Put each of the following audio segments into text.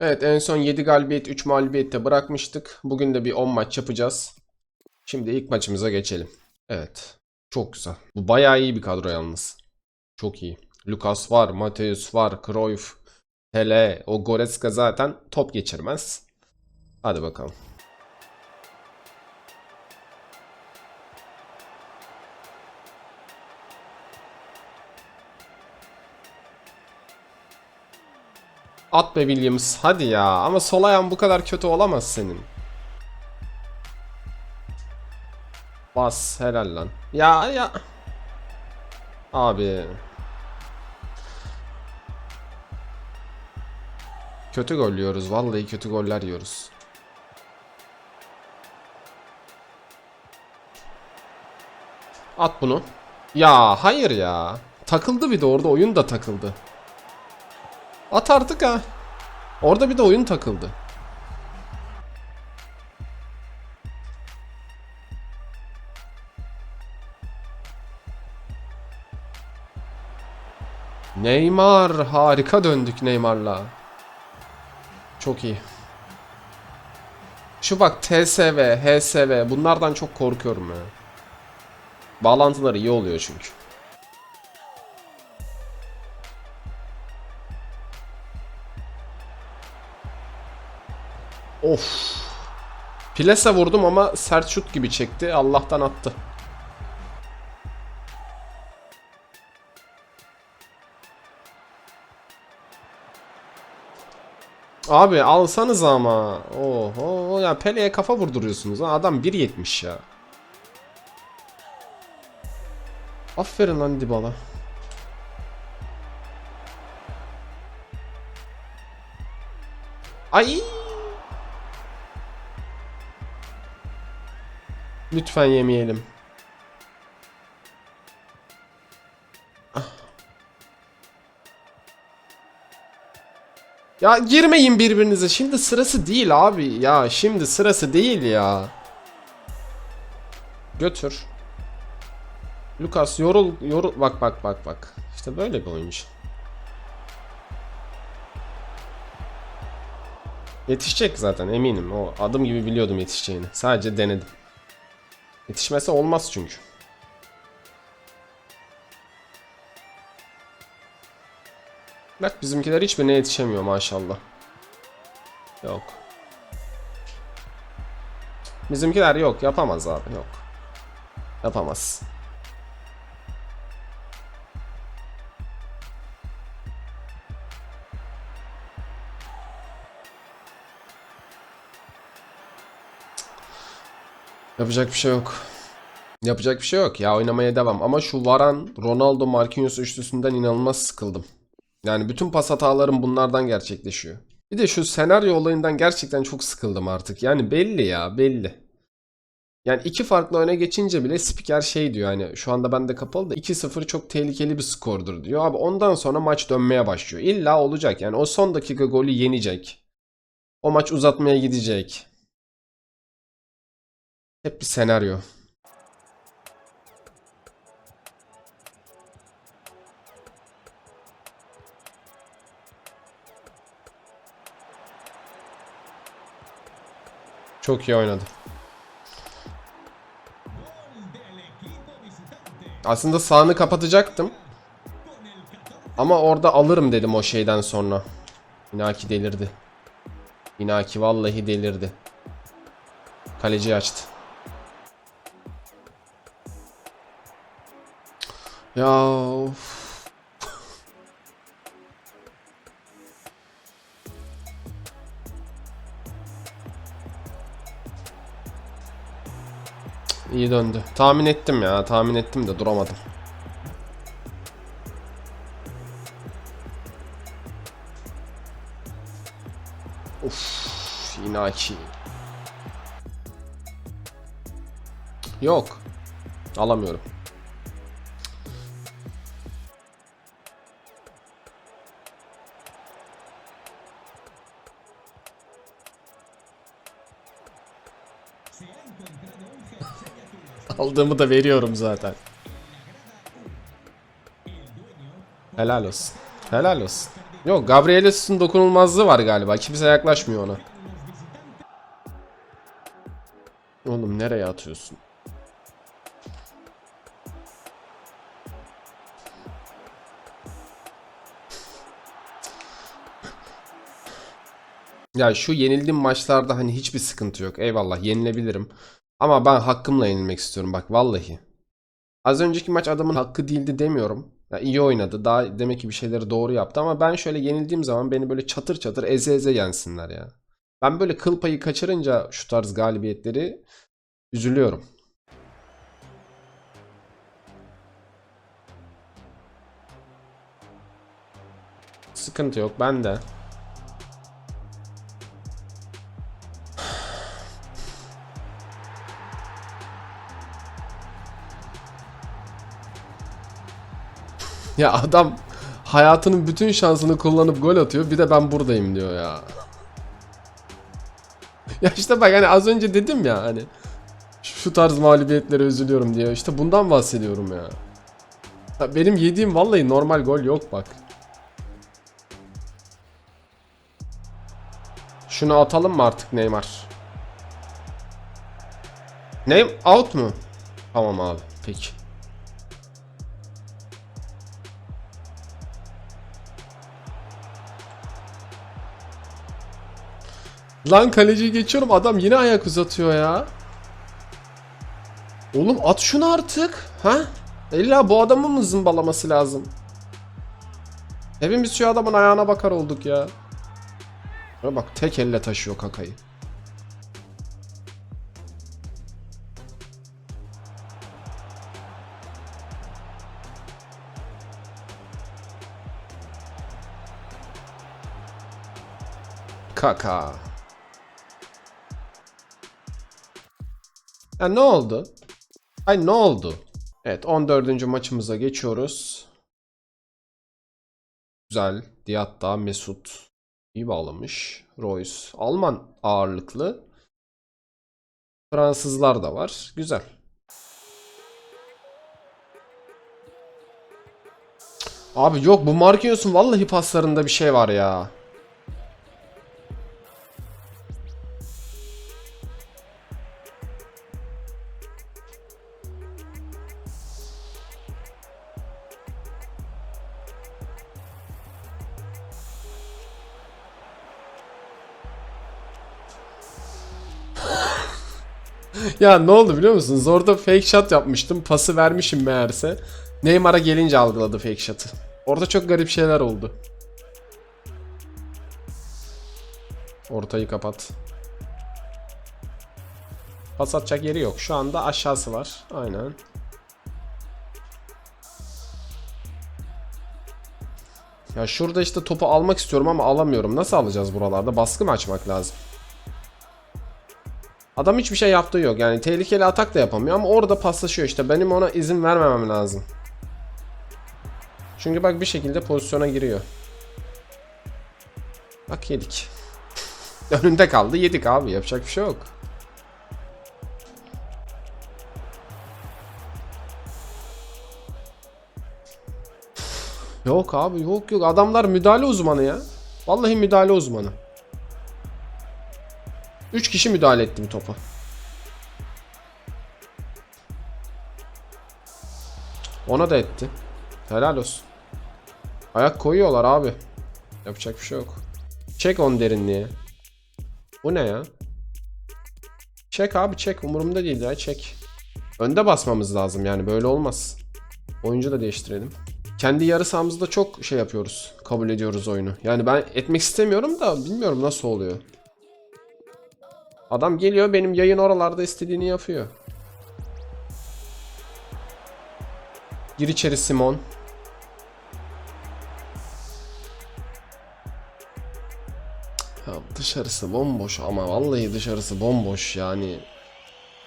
Evet en son 7 galibiyet 3 mağlubiyette bırakmıştık. Bugün de bir 10 maç yapacağız. Şimdi ilk maçımıza geçelim. Evet. Çok güzel. Bu bayağı iyi bir kadro yalnız. Çok iyi. Lucas var, Mateus var, Cruyff, Hele, o Goretzka zaten top geçirmez. Hadi bakalım. At be Williams hadi ya ama sol ayağın bu kadar kötü olamaz senin. Bas helal lan. Ya ya. Abi. Kötü gol yiyoruz. Vallahi kötü goller yiyoruz. At bunu. Ya hayır ya. Takıldı bir de orada oyun da takıldı. At artık ha. Orada bir de oyun takıldı. Neymar harika döndük Neymar'la. Çok iyi. Şu bak TSV, HSV bunlardan çok korkuyorum ya. Bağlantıları iyi oluyor çünkü. Of. Plese vurdum ama sert şut gibi çekti. Allah'tan attı. Abi alsanız ama. Oho ya Pele'ye kafa vurduruyorsunuz. ha. Adam 1.70 ya. Aferin lan Dybala. Ay. Lütfen yemeyelim. Ah. Ya girmeyin birbirinize. Şimdi sırası değil abi. Ya şimdi sırası değil ya. Götür. Lucas yorul yorul bak bak bak bak. İşte böyle bir oyuncu. Yetişecek zaten eminim. O adım gibi biliyordum yetişeceğini. Sadece denedim. Yetişmesi olmaz çünkü. Bak bizimkiler hiçbirine yetişemiyor maşallah. Yok. Bizimkiler yok yapamaz abi yok. Yapamaz. Yapacak bir şey yok. Yapacak bir şey yok ya oynamaya devam. Ama şu Varan, Ronaldo, Marquinhos üçlüsünden inanılmaz sıkıldım. Yani bütün pas hatalarım bunlardan gerçekleşiyor. Bir de şu senaryo olayından gerçekten çok sıkıldım artık. Yani belli ya belli. Yani iki farklı öne geçince bile spiker şey diyor hani şu anda bende kapalı da 2-0 çok tehlikeli bir skordur diyor. Abi ondan sonra maç dönmeye başlıyor. İlla olacak yani o son dakika golü yenecek. O maç uzatmaya gidecek. Hep bir senaryo. Çok iyi oynadı. Aslında sağını kapatacaktım. Ama orada alırım dedim o şeyden sonra. Inaki delirdi. Inaki vallahi delirdi. Kaleci açtı. Ya of. İyi döndü. Tahmin ettim ya. Tahmin ettim de duramadım. Of, Inaki. Yok. Alamıyorum. Aldığımı da veriyorum zaten. Helal olsun. Helal olsun. Yok Gabriel Jesus'un dokunulmazlığı var galiba. Kimse yaklaşmıyor ona. Oğlum nereye atıyorsun? Ya şu yenildiğim maçlarda hani hiçbir sıkıntı yok. Eyvallah yenilebilirim. Ama ben hakkımla yenilmek istiyorum bak vallahi. Az önceki maç adamın hakkı değildi demiyorum. Ya iyi oynadı. Daha demek ki bir şeyleri doğru yaptı ama ben şöyle yenildiğim zaman beni böyle çatır çatır eze eze yensinler ya. Ben böyle kıl payı kaçırınca şu tarz galibiyetleri üzülüyorum. Sıkıntı yok ben de. Ya adam hayatının bütün şansını kullanıp gol atıyor. Bir de ben buradayım diyor ya. Ya işte bak hani az önce dedim ya hani şu tarz mağlubiyetlere üzülüyorum diye. İşte bundan bahsediyorum ya. ya benim yediğim vallahi normal gol yok bak. Şunu atalım mı artık Neymar? Neym out mu? Tamam abi. Peki. Lan kaleciyi geçiyorum adam yine ayak uzatıyor ya. Oğlum at şunu artık. Ha? İlla bu adamı mı zımbalaması lazım? Hepimiz şu adamın ayağına bakar olduk ya. Şuna bak tek elle taşıyor kakayı. Kaka. Ya ne oldu? Ay ne oldu? Evet 14. maçımıza geçiyoruz. Güzel. Diatta, Mesut. iyi bağlamış. Royce. Alman ağırlıklı. Fransızlar da var. Güzel. Abi yok bu Marquinhos'un vallahi paslarında bir şey var ya. Ya ne oldu biliyor musunuz? Orada fake shot yapmıştım. Pası vermişim meğerse. Neymar'a gelince algıladı fake shot'ı. Orada çok garip şeyler oldu. Ortayı kapat. Pas atacak yeri yok. Şu anda aşağısı var. Aynen. Ya şurada işte topu almak istiyorum ama alamıyorum. Nasıl alacağız buralarda? Baskı mı açmak lazım? Adam hiçbir şey yaptığı yok. Yani tehlikeli atak da yapamıyor ama orada paslaşıyor işte. Benim ona izin vermemem lazım. Çünkü bak bir şekilde pozisyona giriyor. Bak yedik. Önünde kaldı yedik abi. Yapacak bir şey yok. Yok abi yok yok. Adamlar müdahale uzmanı ya. Vallahi müdahale uzmanı. 3 kişi müdahale etti bu topa. Ona da etti. Helal olsun. Ayak koyuyorlar abi. Yapacak bir şey yok. Çek on derinliğe. Bu ne ya? Çek abi çek. Umurumda değil ya çek. Önde basmamız lazım yani böyle olmaz. Oyuncu da değiştirelim. Kendi yarı sahamızda çok şey yapıyoruz. Kabul ediyoruz oyunu. Yani ben etmek istemiyorum da bilmiyorum nasıl oluyor. Adam geliyor benim yayın oralarda istediğini yapıyor. Gir içeri Simon. Ya dışarısı bomboş ama vallahi dışarısı bomboş yani.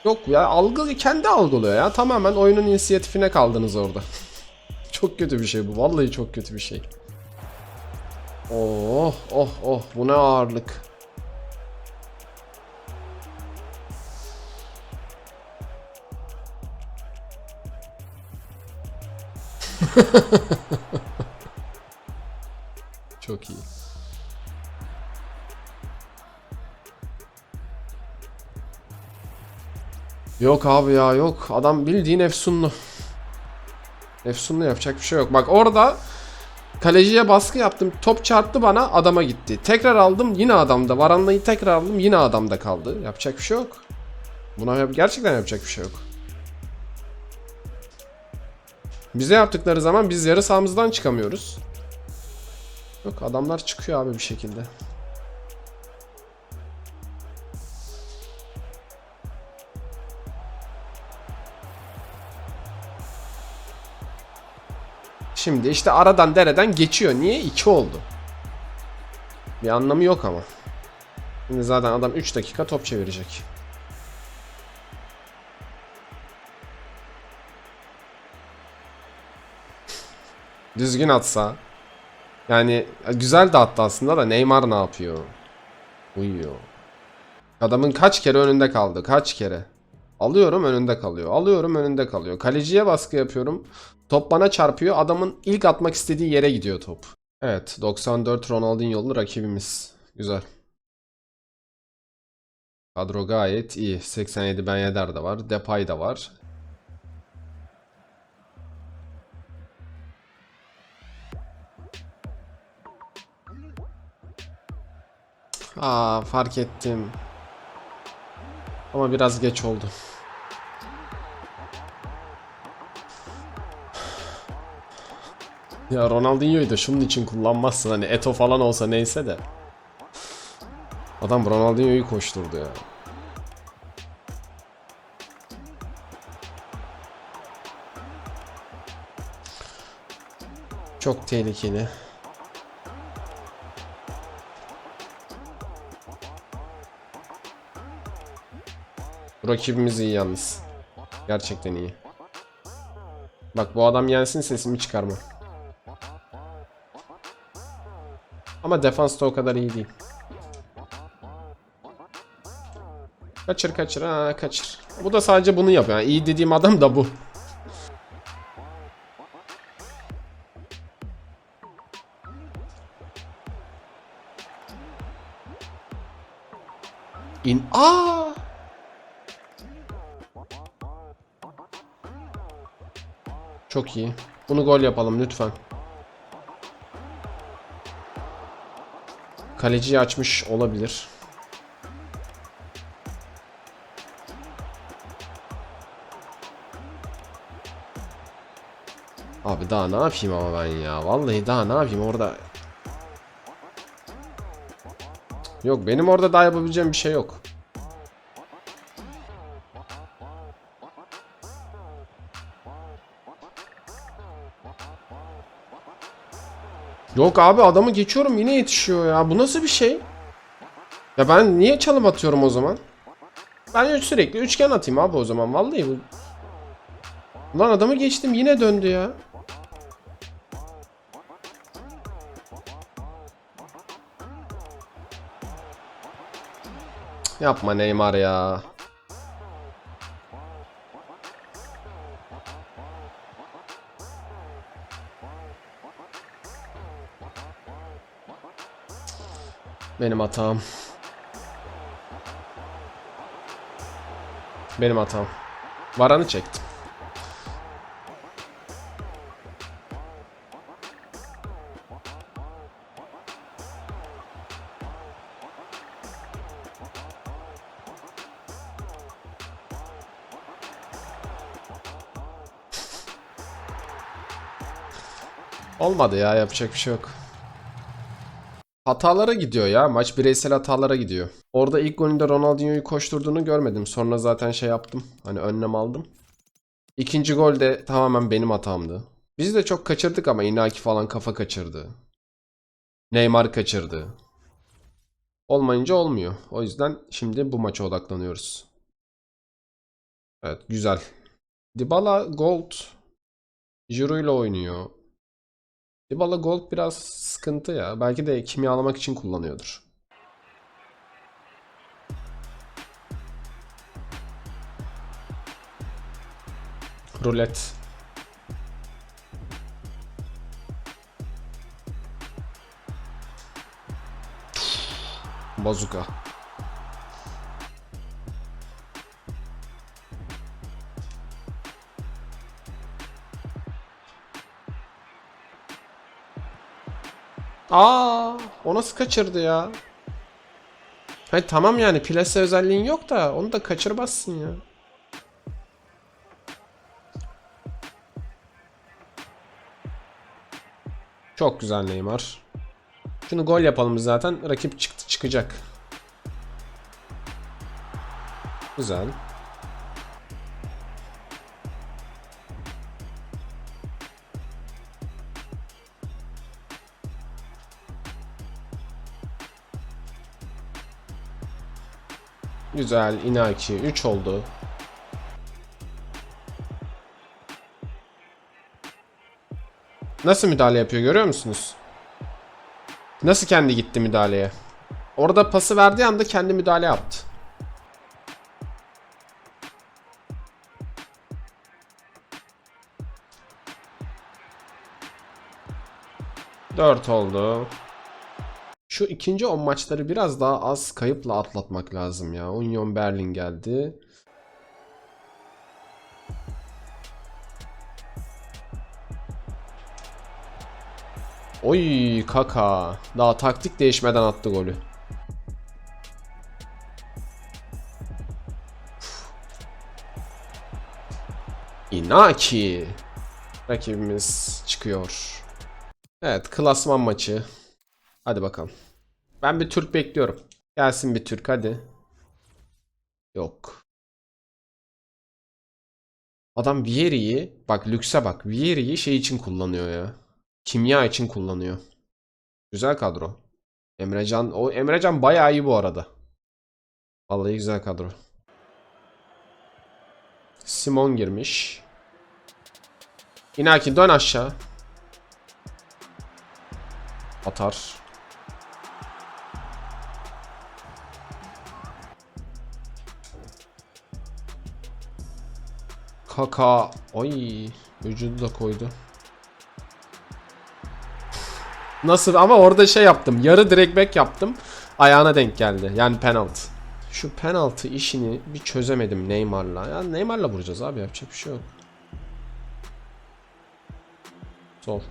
Yok ya algı kendi algılıyor ya. Tamamen oyunun inisiyatifine kaldınız orada. çok kötü bir şey bu. Vallahi çok kötü bir şey. Oh oh oh bu ne ağırlık. Çok iyi. Yok abi ya yok. Adam bildiğin efsunlu. Efsunlu yapacak bir şey yok. Bak orada kaleciye baskı yaptım. Top çarptı bana adama gitti. Tekrar aldım yine adamda. Varandayı tekrar aldım yine adamda kaldı. Yapacak bir şey yok. Buna gerçekten yapacak bir şey yok. Bize yaptıkları zaman biz yarı sahamızdan çıkamıyoruz. Yok adamlar çıkıyor abi bir şekilde. Şimdi işte aradan dereden geçiyor. Niye? 2 oldu. Bir anlamı yok ama. Şimdi zaten adam 3 dakika top çevirecek. Düzgün atsa. Yani güzel de attı aslında da Neymar ne yapıyor? Uyuyor. Adamın kaç kere önünde kaldı? Kaç kere? Alıyorum önünde kalıyor. Alıyorum önünde kalıyor. Kaleciye baskı yapıyorum. Top bana çarpıyor. Adamın ilk atmak istediği yere gidiyor top. Evet 94 Ronaldinho'lu rakibimiz. Güzel. Kadro gayet iyi. 87 Ben Yedder de var. Depay da var. Aa fark ettim. Ama biraz geç oldu. Ya Ronaldinho'yu da şunun için kullanmazsın hani Eto falan olsa neyse de. Adam Ronaldinho'yu koşturdu ya. Çok tehlikeli. Rakibimiz iyi yalnız. Gerçekten iyi. Bak bu adam yensin sesimi çıkarma. Ama defans da o kadar iyi değil. Kaçır kaçır ha kaçır. Bu da sadece bunu yapıyor. Yani iyi dediğim adam da bu. İn. Aa! Çok iyi. Bunu gol yapalım lütfen. Kaleciyi açmış olabilir. Abi daha ne yapayım ama ben ya. Vallahi daha ne yapayım orada. Yok benim orada daha yapabileceğim bir şey yok. Yok abi adamı geçiyorum yine yetişiyor ya. Bu nasıl bir şey? Ya ben niye çalım atıyorum o zaman? Ben sürekli üçgen atayım abi o zaman. Vallahi bu. Lan adamı geçtim yine döndü ya. Yapma Neymar ya. Benim hatam. Benim hatam. Varanı çektim. Olmadı ya yapacak bir şey yok. Hatalara gidiyor ya. Maç bireysel hatalara gidiyor. Orada ilk golünde Ronaldinho'yu koşturduğunu görmedim. Sonra zaten şey yaptım. Hani önlem aldım. İkinci gol de tamamen benim hatamdı. Biz de çok kaçırdık ama Inaki falan kafa kaçırdı. Neymar kaçırdı. Olmayınca olmuyor. O yüzden şimdi bu maça odaklanıyoruz. Evet güzel. Dybala Gold Giroud ile oynuyor. E, Dybala Gold biraz sıkıntı ya. Belki de kimyalamak için kullanıyordur. Rulet. Bazuka. Aa, o nasıl kaçırdı ya? Hayır tamam yani plase özelliğin yok da onu da kaçırmazsın ya. Çok güzel Neymar. Şunu gol yapalım zaten. Rakip çıktı çıkacak. Güzel. Güzel. Inaki 3 oldu. Nasıl müdahale yapıyor görüyor musunuz? Nasıl kendi gitti müdahaleye? Orada pası verdiği anda kendi müdahale yaptı. Dört oldu. Şu ikinci on maçları biraz daha az kayıpla atlatmak lazım ya. Union Berlin geldi. Oy kaka. Daha taktik değişmeden attı golü. Inaki. Rakibimiz çıkıyor. Evet klasman maçı. Hadi bakalım. Ben bir Türk bekliyorum. Gelsin bir Türk hadi. Yok. Adam Vieri'yi bak lükse bak. Vieri'yi şey için kullanıyor ya. Kimya için kullanıyor. Güzel kadro. Emrecan o Emrecan bayağı iyi bu arada. Vallahi güzel kadro. Simon girmiş. Inaki dön aşağı. Atar. Kaka. Ay. Vücudu da koydu. Nasıl ama orada şey yaptım. Yarı direkt back yaptım. Ayağına denk geldi. Yani penaltı. Şu penaltı işini bir çözemedim Neymar'la. Ya Neymar'la vuracağız abi yapacak bir şey yok. Sol.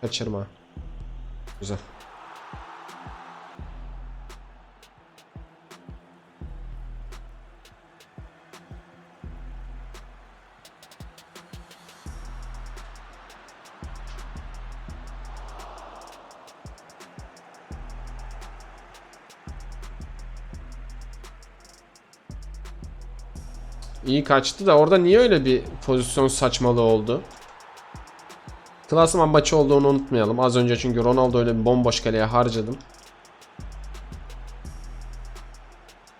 Kaçırma. Güzel. İyi kaçtı da orada niye öyle bir pozisyon saçmalığı oldu? Klasman maçı olduğunu unutmayalım. Az önce çünkü Ronaldo öyle bir bomboş kaleye harcadım.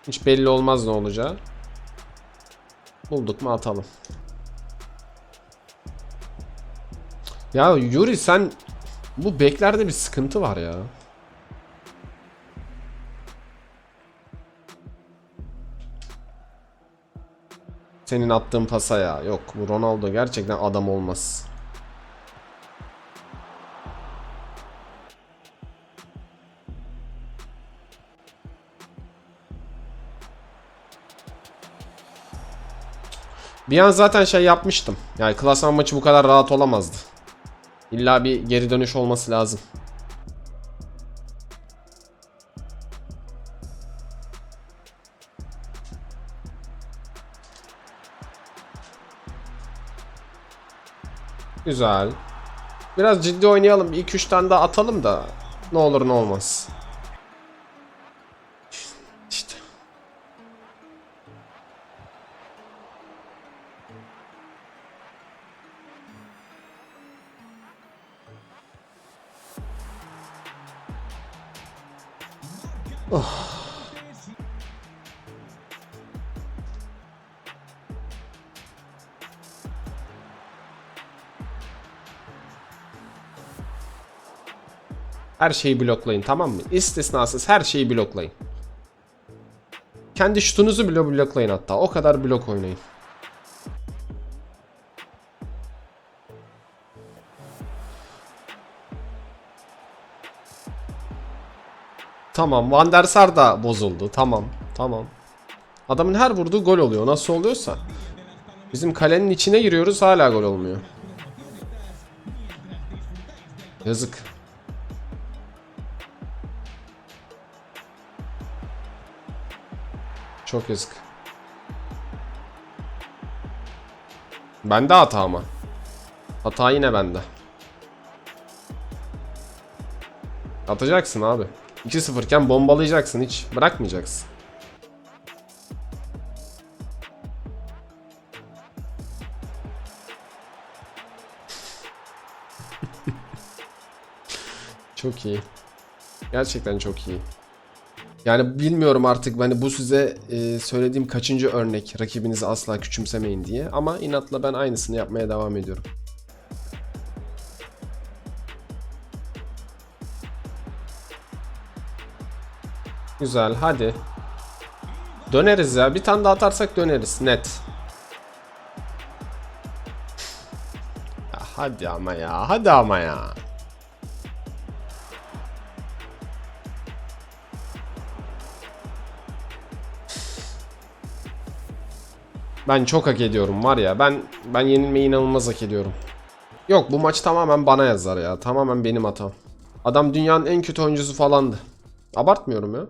Hiç belli olmaz ne olacağı. Bulduk mu atalım. Ya Yuri sen bu beklerde bir sıkıntı var ya. Senin attığın pasa ya. Yok bu Ronaldo gerçekten adam olmaz. Bir an zaten şey yapmıştım. Yani klasman maçı bu kadar rahat olamazdı. İlla bir geri dönüş olması lazım. Güzel. Biraz ciddi oynayalım. 2-3 tane daha atalım da ne olur ne olmaz. Her şeyi bloklayın tamam mı? İstisnasız her şeyi bloklayın. Kendi şutunuzu bile bloklayın hatta. O kadar blok oynayın. Tamam Van der Sar da bozuldu. Tamam. Tamam. Adamın her vurduğu gol oluyor. Nasıl oluyorsa. Bizim kalenin içine giriyoruz hala gol olmuyor. Yazık. Çok yazık. Bende hata ama. Hata yine bende. Atacaksın abi. 2-0 iken bombalayacaksın hiç. Bırakmayacaksın. çok iyi. Gerçekten çok iyi. Yani bilmiyorum artık hani bu size e, söylediğim kaçıncı örnek rakibinizi asla küçümsemeyin diye ama inatla ben aynısını yapmaya devam ediyorum. Güzel hadi. Döneriz ya. Bir tane daha atarsak döneriz. Net. Ya hadi ama ya. Hadi ama ya. Ben çok hak ediyorum var ya. Ben ben yenilmeyi inanılmaz hak ediyorum. Yok bu maç tamamen bana yazar ya. Tamamen benim hatam. Adam dünyanın en kötü oyuncusu falandı. Abartmıyorum ya.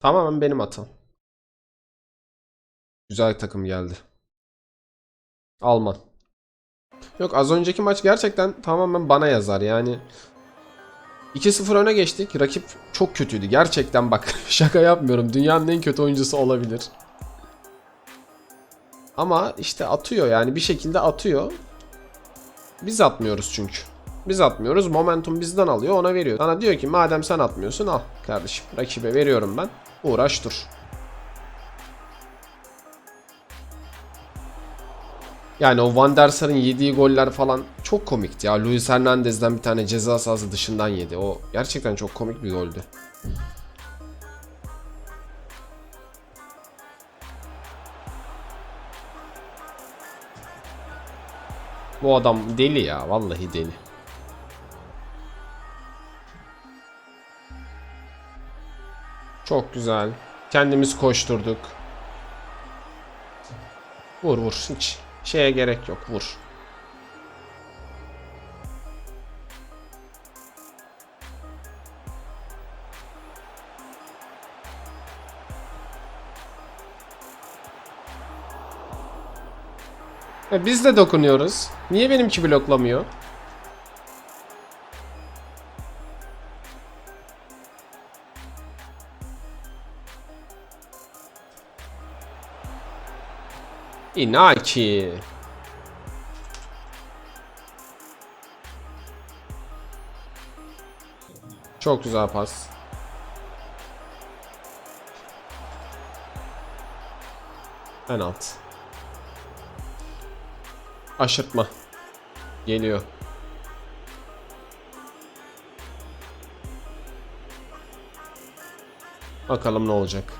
Tamamen benim hatam. Güzel takım geldi. Alman. Yok az önceki maç gerçekten tamamen bana yazar yani. 2-0 öne geçtik. Rakip çok kötüydü. Gerçekten bak şaka yapmıyorum. Dünyanın en kötü oyuncusu olabilir. Ama işte atıyor yani bir şekilde atıyor. Biz atmıyoruz çünkü. Biz atmıyoruz. Momentum bizden alıyor ona veriyor. Sana diyor ki madem sen atmıyorsun al kardeşim. Rakibe veriyorum ben. Uğraş dur. Yani o Van der Sar'ın yediği goller falan çok komikti ya. Luis Hernandez'den bir tane ceza sahası dışından yedi. O gerçekten çok komik bir goldü. Bu adam deli ya. Vallahi deli. Çok güzel. Kendimiz koşturduk. Vur vur hiç. Şeye gerek yok vur. E biz de dokunuyoruz. Niye benimki bloklamıyor? Inaki. Çok güzel pas. Penaltı. Aşırtma. Geliyor. Bakalım ne olacak.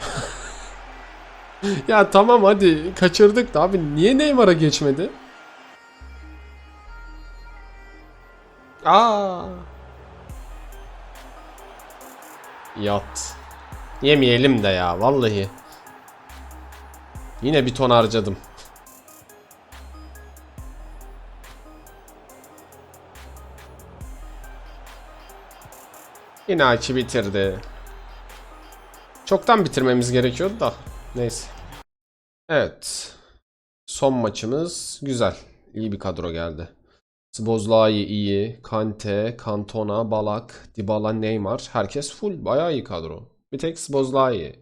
ya tamam hadi kaçırdık da abi niye Neymar'a geçmedi? Aa. Yat. Yemeyelim de ya vallahi. Yine bir ton harcadım. Yine Aki bitirdi. Çoktan bitirmemiz gerekiyordu da. Neyse. Evet. Son maçımız güzel. İyi bir kadro geldi. Sbozlai iyi. Kante, Cantona, Balak, Dybala, Neymar. Herkes full. Bayağı iyi kadro. Bir tek Sbozlai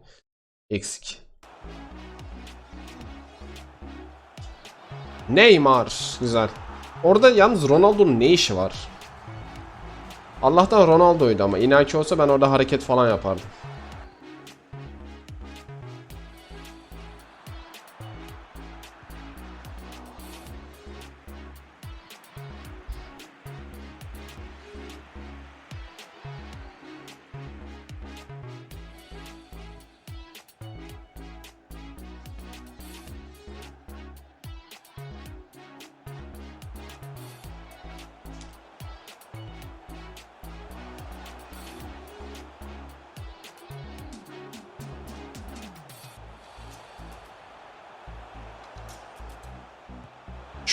eksik. Neymar. Güzel. Orada yalnız Ronaldo'nun ne işi var? Allah'tan Ronaldo'ydu ama. Inaki olsa ben orada hareket falan yapardım.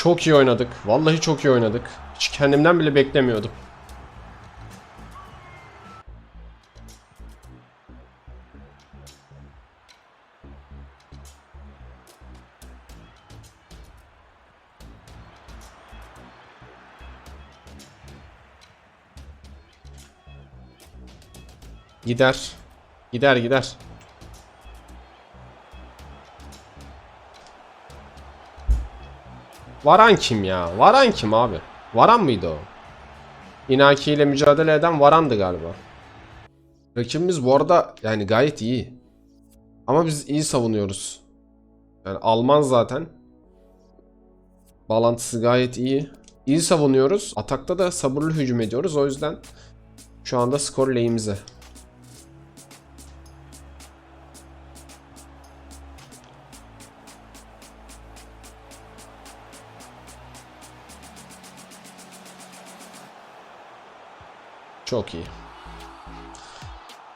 Çok iyi oynadık. Vallahi çok iyi oynadık. Hiç kendimden bile beklemiyordum. Gider. Gider gider. Varan kim ya? Varan kim abi? Varan mıydı o? Inaki ile mücadele eden Varan'dı galiba. Rakibimiz bu arada yani gayet iyi. Ama biz iyi savunuyoruz. Yani Alman zaten. Bağlantısı gayet iyi. İyi savunuyoruz. Atakta da sabırlı hücum ediyoruz. O yüzden şu anda skor lehimize. Çok iyi.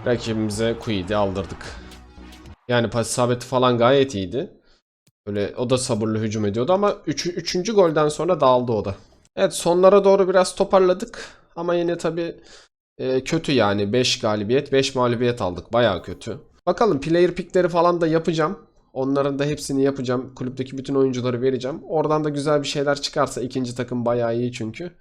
Rakibimize Quid'i aldırdık. Yani pas isabeti falan gayet iyiydi. Böyle o da sabırlı hücum ediyordu ama 3. Üç, 3. golden sonra dağıldı o da. Evet sonlara doğru biraz toparladık. Ama yine tabii e, kötü yani. 5 galibiyet 5 mağlubiyet aldık. Bayağı kötü. Bakalım player pickleri falan da yapacağım. Onların da hepsini yapacağım. Kulüpteki bütün oyuncuları vereceğim. Oradan da güzel bir şeyler çıkarsa ikinci takım bayağı iyi çünkü.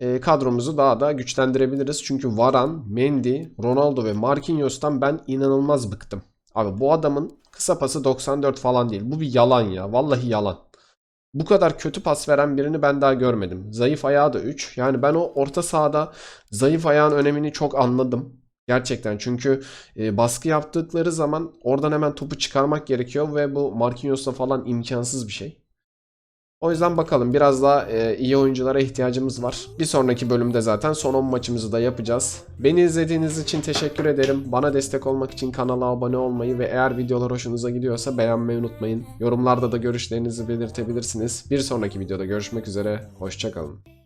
E, kadromuzu daha da güçlendirebiliriz. Çünkü Varan, Mendy, Ronaldo ve Marquinhos'tan ben inanılmaz bıktım. Abi bu adamın kısa pası 94 falan değil. Bu bir yalan ya. Vallahi yalan. Bu kadar kötü pas veren birini ben daha görmedim. Zayıf ayağı da 3. Yani ben o orta sahada zayıf ayağın önemini çok anladım. Gerçekten çünkü e, baskı yaptıkları zaman oradan hemen topu çıkarmak gerekiyor ve bu Marquinhos'la falan imkansız bir şey. O yüzden bakalım biraz daha e, iyi oyunculara ihtiyacımız var. Bir sonraki bölümde zaten son 10 maçımızı da yapacağız. Beni izlediğiniz için teşekkür ederim. Bana destek olmak için kanala abone olmayı ve eğer videolar hoşunuza gidiyorsa beğenmeyi unutmayın. Yorumlarda da görüşlerinizi belirtebilirsiniz. Bir sonraki videoda görüşmek üzere. Hoşçakalın.